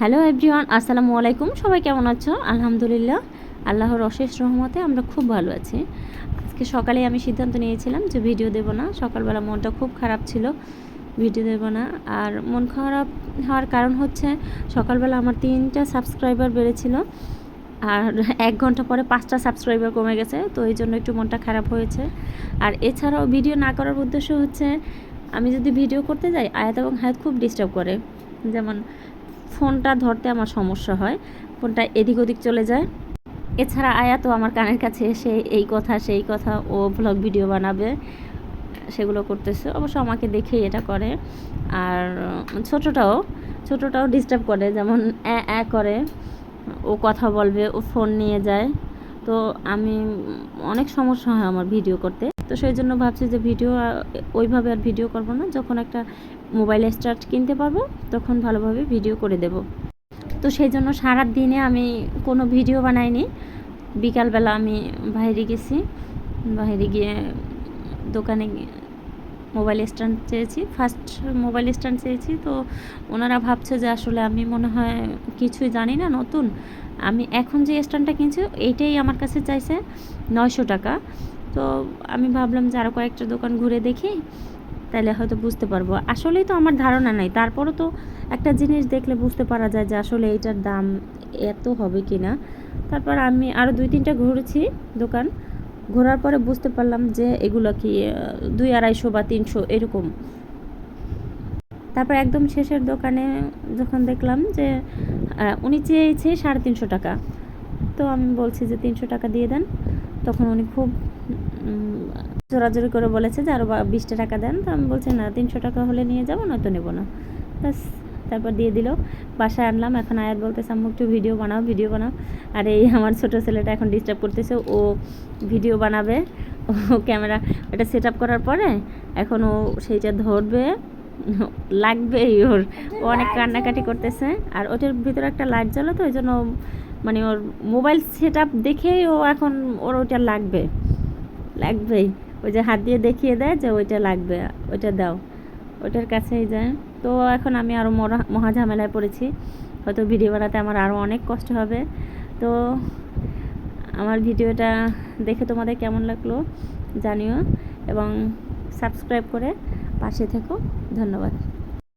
Hello everyone আসসালামু আলাইকুম। সবাই কেমন আছো? আলহামদুলিল্লাহ, আল্লাহর অশেষ রহমতে আমরা খুব ভালো আছি। আজকে সকালে আমি সিদ্ধান্ত নিয়েছিলাম যে ভিডিও দেব না। সকালবেলা মনটা খুব খারাপ ছিল ভিডিও দেব না। আর মন খারাপ হওয়ার কারণ হচ্ছে, সকালবেলা আমার তিনটা সাবস্ক্রাইবার বেড়েছিল। আর এক ঘণ্টা পরে পাঁচটা সাবস্ক্রাইবার কমে গেছে, তো এই জন্য একটু মনটা খারাপ হয়েছে। আর এছাড়াও ভিডিও না করার উদ্দেশ্য হচ্ছে, আমি যদি ভিডিও করতে যাই, আয়াত এবং হায়াত খুব ডিস্টার্ব করে। যেমন ফোনটা ধরতে আমার সমস্যা হয়, ফোনটা এদিক ওদিক চলে যায়। এছাড়া আয়া তো আমার কানের কাছে এসে এই কথা, সেই কথা, ও ব্লগ ভিডিও বানাবে, সেগুলো করতেছে। অবশ্য আমাকে দেখেই এটা করে। আর ছোটোটাও ছোটোটাও ডিস্টার্ব করে, যেমন অ্যা অ্যা করে। ও কথা বলবে, ও ফোন নিয়ে যায়। তো আমি অনেক সমস্যা হয় আমার ভিডিও করতে। তো সেই জন্য ভাবছি যে ভিডিও ওইভাবে আর ভিডিও করব না। যখন একটা মোবাইল স্টার্ট কিনতে পারব, তখন ভালোভাবে ভিডিও করে দেব। তো সেই জন্য সারা দিনে আমি কোনো ভিডিও বানাইনি। বিকালবেলা আমি বাইরে গেছি। বাইরে গিয়ে দোকানে মোবাইল স্ট্যান্ড চেয়েছি। ফার্স্ট মোবাইল স্ট্যান্ড চেয়েছি। তো ওনারা ভাবছে যে আসলে আমি মনে হয় কিছুই জানি না, নতুন। আমি এখন যে স্ট্যান্ডটা কিনছি, এইটাই আমার কাছে চাইছে নয়শো টাকা। তো আমি ভাবলাম যে আরও কয়েকটা দোকান ঘুরে দেখি তাহলে হয়তো বুঝতে পারব। আসলেই তো আমার ধারণা নাই। তারপরও তো একটা জিনিস দেখলে বুঝতে পারা যায় যে আসলে এইটার দাম এত হবে কি না তারপর আমি আরও দুই তিনটা ঘুরেছি দোকান। ঘোরার পরে বুঝতে পারলাম যে এগুলো কি দুই আড়াইশো বা তিনশো এরকম। তারপর একদম শেষের দোকানে যখন দেখলাম যে উনি চেয়েছে সাড়ে তিনশো টাকা। তো আমি বলছি যে তিনশো টাকা দিয়ে দেন। তখন উনি খুব জোরাজোরি করে বলেছে যে আরও বিশটা টাকা দেন। তো আমি বলছি, না, তিনশো টাকা হলে নিয়ে যাব, নয়তো নেব না। ব্যাস, তারপর দিয়ে দিল। বাসায় আনলাম। এখন আয়াত বলতেছে, আম্মু, একটু ভিডিও বানাও ভিডিও বানাও। আর এই আমার ছোটো ছেলেটা এখন ডিস্টার্ব করতেছে। ও ভিডিও বানাবে। ও ক্যামেরা এটা সেট আপ করার পরে এখন ও সেইটা ধরবে। লাগবেই ওর। ও অনেক কান্নাকাটি করতেছে। আর ওটার ভিতরে একটা লাইট জ্বলো তো ওই জন্য মানে ওর মোবাইল সেট আপ দেখেই ও এখন ওর ওইটা লাগবে। লাগবেই। ওই যে হাত দিয়ে দেখিয়ে দেয় যে ওইটা লাগবে ওইটা দাও। ওইটার কাছেই যায়। তো এখন আমি আরও মহা ঝামেলায় পড়েছি। হয়তো ভিডিও বানাতে আমার আরও অনেক কষ্ট হবে। তো আমার ভিডিওটা দেখে তোমাদের কেমন লাগল জানিও। এবং সাবস্ক্রাইব করে পাশে থেকো ধন্যবাদ